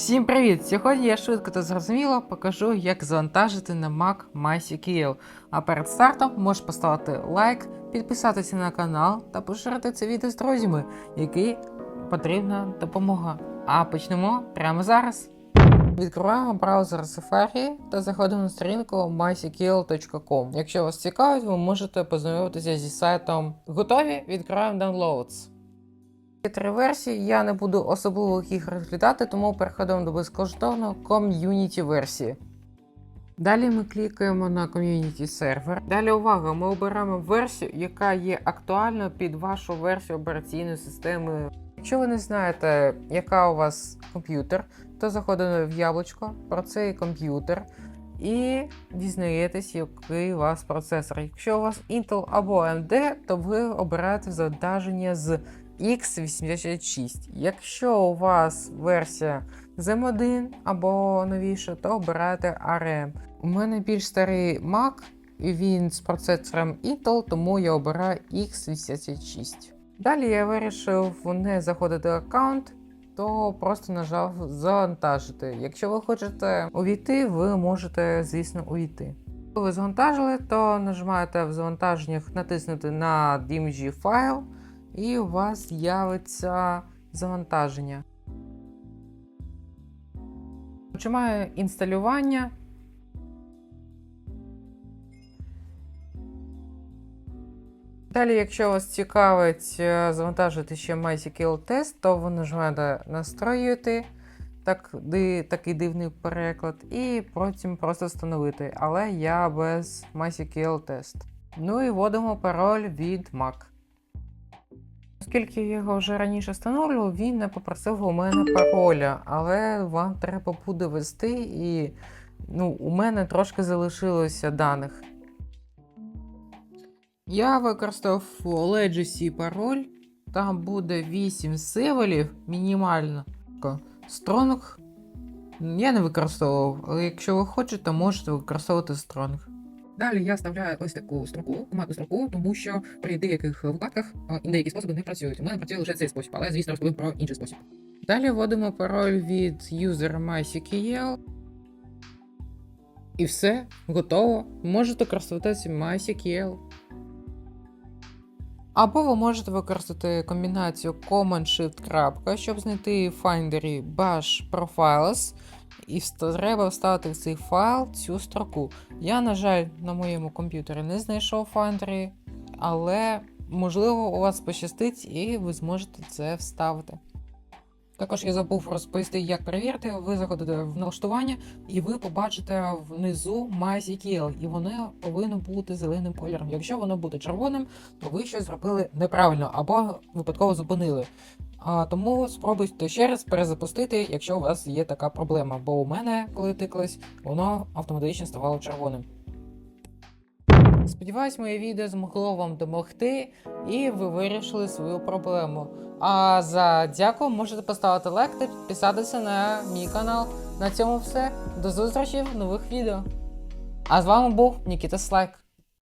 Всім привіт! Сьогодні я швидко та зрозуміло покажу, як завантажити на Mac MySQL. А перед стартом можеш поставити лайк, підписатися на канал та поширити це відео з друзями, які потрібна допомога. А почнемо прямо зараз. Відкриваємо браузер Safari та заходимо на сторінку mysql.com. Якщо вас цікавить, ви можете познайомитися зі сайтом. Готові? Відкриваємо Downloads. Є три версії, я не буду особливо їх розглядати, тому переходимо до безкоштовної ком'юніті версії. Далі ми клікаємо на ком'юніті сервер. Далі увага, ми обираємо версію, яка є актуальною під вашу версію операційної системи. Якщо ви не знаєте, яка у вас комп'ютер, то заходите в яблучко про цей комп'ютер і дізнаєтесь, який у вас процесор. Якщо у вас Intel або AMD, то ви обираєте завантаження з x86. Якщо у вас версія Z1 або новіша, то обирайте ARM. У мене більш старий Mac, він з процесором Intel, тому я обираю x86. Далі я вирішив не заходити в аккаунт, то просто нажав завантажити. Якщо ви хочете увійти, ви можете, звісно, увійти. Коли ви завантажили, то нажимаєте в завантаженнях натиснути на DMG файл, і у вас з'явиться завантаження. Починаю інсталювання. Далі, якщо вас цікавить е, завантажити ще MySQL тест, то ви нажимаєте настроювати так, ди, такий дивний переклад, і потім просто встановити. Але я без MySQL тест. Ну і вводимо пароль від Mac. Оскільки я його вже раніше встановлював, він не попросив у мене пароля, але вам треба буде ввести, і ну, у мене трошки залишилося даних. Я використав Legacy пароль. Там буде 8 символів мінімально. Strong я не використовував, але якщо ви хочете, можете використовувати Strong. Далі я вставляю ось таку строку, командну строку, тому що при деяких випадках деякі способи не працюють. У мене працює лише цей спосіб, але звісно розповім про інший спосіб. Далі вводимо пароль від user MySQL. І все, готово. Можете користуватися MySQL. Або ви можете використати комбінацію Command-Shift, щоб знайти в файндері Bash Profiles. І треба вставити в цей файл цю строку. Я, на жаль, на моєму комп'ютері не знайшов в але можливо у вас пощастить і ви зможете це вставити. Також я забув розповісти, як перевірити. Ви заходите в налаштування, і ви побачите внизу MySQL, і воно повинно бути зеленим кольором. Якщо воно буде червоним, то ви щось зробили неправильно або випадково зупинили. А тому спробуйте ще раз перезапустити, якщо у вас є така проблема. Бо у мене, коли тиклось, воно автоматично ставало червоним. Сподіваюсь, моє відео змогло вам допомогти, і ви вирішили свою проблему. А за дякую можете поставити лайк та підписатися на мій канал. На цьому все. До зустрічі в нових відео. А з вами був Нікіта Слайк.